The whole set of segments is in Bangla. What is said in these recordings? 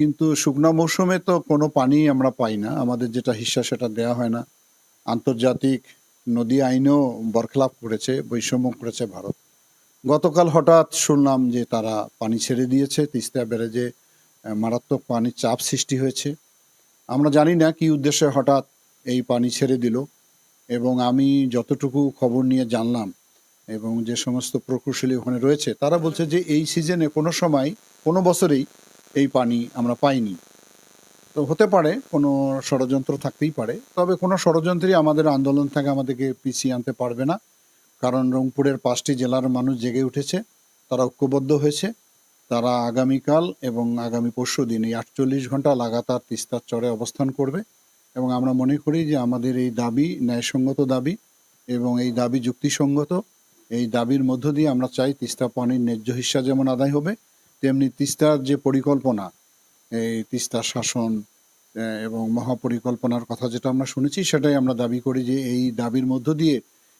কিন্তু শুকনো মৌসুমে তো কোনো পানি আমরা পাই না। আমাদের যেটা হিস্সা সেটা দেওয়া হয় না। আন্তর্জাতিক নদী আইনেও বরখলাপ করেছে, বৈষম্য করেছে ভারত। গতকাল হঠাৎ শুনলাম যে তারা পানি ছেড়ে দিয়েছে, তিস্তা ব্যারেজে মারাত্মক পানির চাপ সৃষ্টি হয়েছে। আমরা জানি না কি উদ্দেশ্যে হঠাৎ এই পানি ছেড়ে দিল এবং আমি যতটুকু খবর নিয়ে জানলাম এবং যে সমস্ত প্রকৌশলী ওখানে রয়েছে, তারা বলছে যে এই সিজনে কোনো সময়, কোনো বছরেই এই পানি আমরা পাইনি। তো হতে পারে কোনো ষড়যন্ত্র থাকতেই পারে, তবে কোনো ষড়যন্ত্রই আমাদের আন্দোলন থেকে আমাদেরকে পিছিয়ে আনতে পারবে না। কারণ রংপুরের পাঁচটি জেলার মানুষ জেগে উঠেছে, তারা ঐক্যবদ্ধ হয়েছে, তারা আগামীকাল এবং আগামী পরশু দিন এই আটচল্লিশ ঘণ্টা লাগাতার তিস্তার চরে অবস্থান করবে এবং আমরা মনে করি যে আমাদের এই দাবি ন্যায়সঙ্গত দাবি এবং এই দাবি যুক্তিসঙ্গত। এই দাবির মধ্য দিয়ে আমরা চাই তিস্তা পানির ন্যায্য হিস্সা যেমন আদায় হবে তেমনি তিস্তার যে পরিকল্পনা, এই তিস্তার শাসন এবং মহাপরিকল্পনার কথা যেটা আমরা শুনেছি, সেটাই আমরা দাবি করি যে এই দাবির মধ্য দিয়ে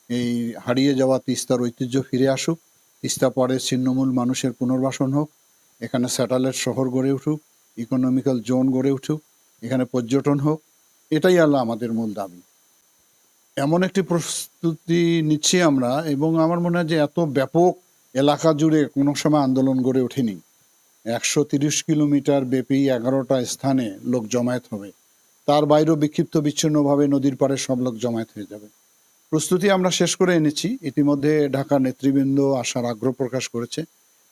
এই হারিয়ে যাওয়া তিস্তার ঐতিহ্য ফিরে আসুক। তিস্তা পরে ছিন্নমূল মানুষের পুনর্বাসন হোক, এখানে স্যাটেলাইট শহর গড়ে উঠুক ইকোনমিক্যাল জোন গড়ে উঠুক, এখানে পর্যটন হোক, এটাই আল্লাহ আমাদের মূল দাবি। এমন একটি প্রস্তুতি নিচ্ছি আমরা, এবং আমার মনে হয় যে এত ব্যাপক এলাকা জুড়ে কোনো সময় আন্দোলন গড়ে ওঠেনি। একশো তিরিশ কিলোমিটার ব্যাপী এগারোটা স্থানে লোক জমায়েত হবে। তার বাইরেও বিক্ষিপ্ত বিচ্ছিন্নভাবে নদীর পাড়ে সব লোক জমায়েত হয়ে যাবে। প্রস্তুতি আমরা শেষ করে এনেছি। ইতিমধ্যে ঢাকা নেতৃবৃন্দ আসার আগ্রহ প্রকাশ করেছে।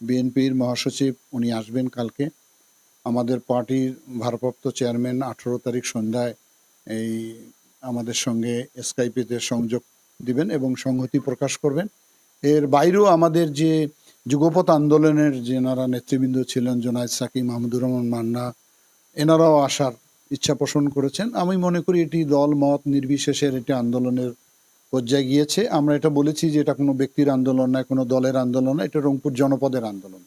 বিএনপির মহাসচিব, উনি আসবেন কালকে। আমাদের পার্টির ভারপ্রাপ্ত চেয়ারম্যান আঠেরো তারিখ সন্ধ্যায় এই আমাদের সঙ্গে স্কাইপিতে সংযোগ দিবেন এবং সংহতি প্রকাশ করবেন। এর বাইরেও আমাদের যে যুগপথ আন্দোলনের যেনারা নেতৃবৃন্দ ছিলেন, জোনায়দ সাকিম মাহমুদুর রহমান মান্না, এনারাও আসার ইচ্ছা পোষণ করেছেন। আমি মনে করি এটি দল মত নির্বিশেষের এটি আন্দোলনের পর্যায়ে গিয়েছে। আমরা এটা বলেছি যে এটা কোনো ব্যক্তির আন্দোলন নয়, কোনো দলের আন্দোলন না এটা রংপুর জনপদের আন্দোলন।